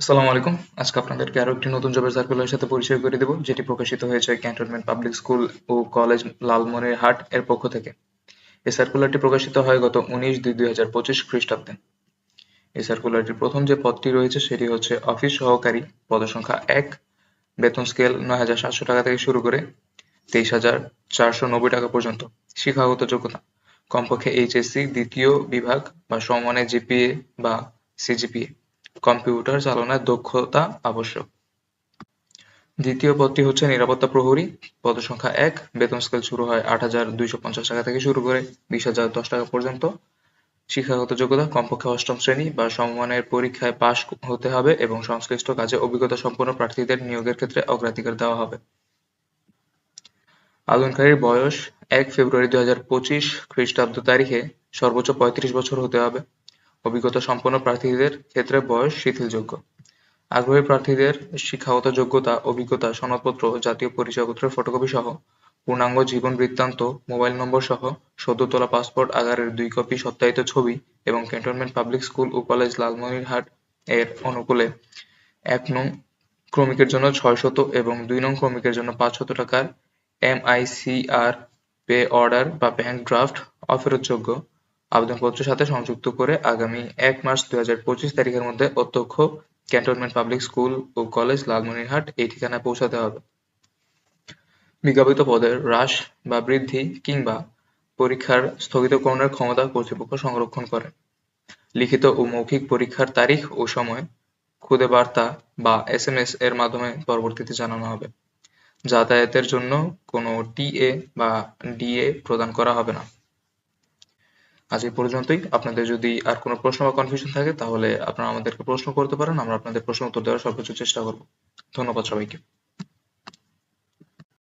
আসসালামু আলাইকুম। আজকে আপনাদেরকে আরও একটি নতুন জবের সার্কুলারের সাথে পরিচয় করে দেব, যেটি প্রকাশিত হয়েছে ক্যান্টনমেন্ট পাবলিক স্কুল ও কলেজ লালমনিরহাট এর পক্ষ থেকে। এই সার্কুলারটি প্রকাশিত হয় গত উনিশ দুই দুই হাজার পঁচিশ খ্রিস্টাব্দে। এই সার্কুলারটির প্রথম যে পদটি রয়েছে, সেটি হচ্ছে অফিস সহকারী পদসংখ্যা এক, বেতন স্কেল নয় হাজার সাতশো টাকা থেকে শুরু করে তেইশ হাজার চারশো নব্বই টাকা পর্যন্ত। শিক্ষাগত যোগ্যতা, কমপক্ষে এইচএসসি দ্বিতীয় বিভাগ বা সমমানের জিপিএ বা সিজিপিএ কম্পিউটার চালনার দক্ষতা আবশ্যক। দ্বিতীয় পদটি হচ্ছে নিরাপত্তা প্রহরী। পদসংখ্যা এক, বেতন স্কেল শুরু হয় আট হাজার দুইশো পঞ্চাশ টাকা থেকে শুরু করে বিশ হাজার দশ টাকা পর্যন্ত। শিক্ষাগত যোগ্যতা, কমপক্ষে অষ্টম শ্রেণি বা সমমানের পরীক্ষায় পাশ হতে হবে এবং সংশ্লিষ্ট কাজে অভিজ্ঞতা সম্পন্ন প্রার্থীদের নিয়োগের ক্ষেত্রে অগ্রাধিকার দেওয়া হবে। আবেদনকারীর বয়স এক ফেব্রুয়ারি দুই হাজার পঁচিশ খ্রিস্টাব্দ তারিখে সর্বোচ্চ পঁয়ত্রিশ বছর হতে হবে। অভিজ্ঞতা সম্পন্ন প্রার্থীদের ক্ষেত্রে বয়স শিথিলযোগ্য। আগ্রহী প্রার্থীদের শিক্ষাগত যোগ্যতা, অভিজ্ঞতা, সনদপত্র, জাতীয় পরিচয়পত্রের ফটোকপি সহ পূর্ণাঙ্গ জীবন বৃত্তান্ত, মোবাইল নম্বর সহ সদ্য তোলা পাসপোর্ট আগারের দুই কপি সত্যায়িত ছবি এবং ক্যান্টনমেন্ট পাবলিক স্কুল ও কলেজ লালমনিরহাট এর অনুকূলে এক নং ক্রমিকের জন্য ছয়শত এবং দুই নং ক্রমিকের জন্য পাঁচশত টাকার এমআইসিআর পে অর্ডার বা ব্যাংক ড্রাফট অফেরতযোগ্য। আবেদনপত্রের সাথে সংযুক্ত করে আগামী এক মার্চ দুই হাজার পঁচিশ তারিখের মধ্যে অধ্যক্ষ, ক্যান্টনমেন্ট পাবলিক স্কুল ও কলেজ লালমনিরহাট এই ঠিকানায় পৌঁছাতে হবে। বিজ্ঞাপিত পদের হ্রাস বা বৃদ্ধি কিংবা পরীক্ষার স্থগিতকরণের ক্ষমতা কর্তৃপক্ষ সংরক্ষণ করে। লিখিত ও মৌখিক পরীক্ষার তারিখ ও সময়, খুদে বার্তা বা এস এম এস এর মাধ্যমে পরবর্তীতে জানানো হবে। যাতায়াতের জন্য কোনো টিএ বা ডিএ প্রদান করা হবে না। আজ এই পর্যন্তই। আপনাদের যদি আর কোনো প্রশ্ন বা কনফিউশন থাকে, তাহলে আপনারা আমাদেরকে প্রশ্ন করতে পারেন, আমরা আপনাদের প্রশ্ন উত্তর দেওয়ার সর্বোচ্চ চেষ্টা করব। ধন্যবাদ সবাইকে।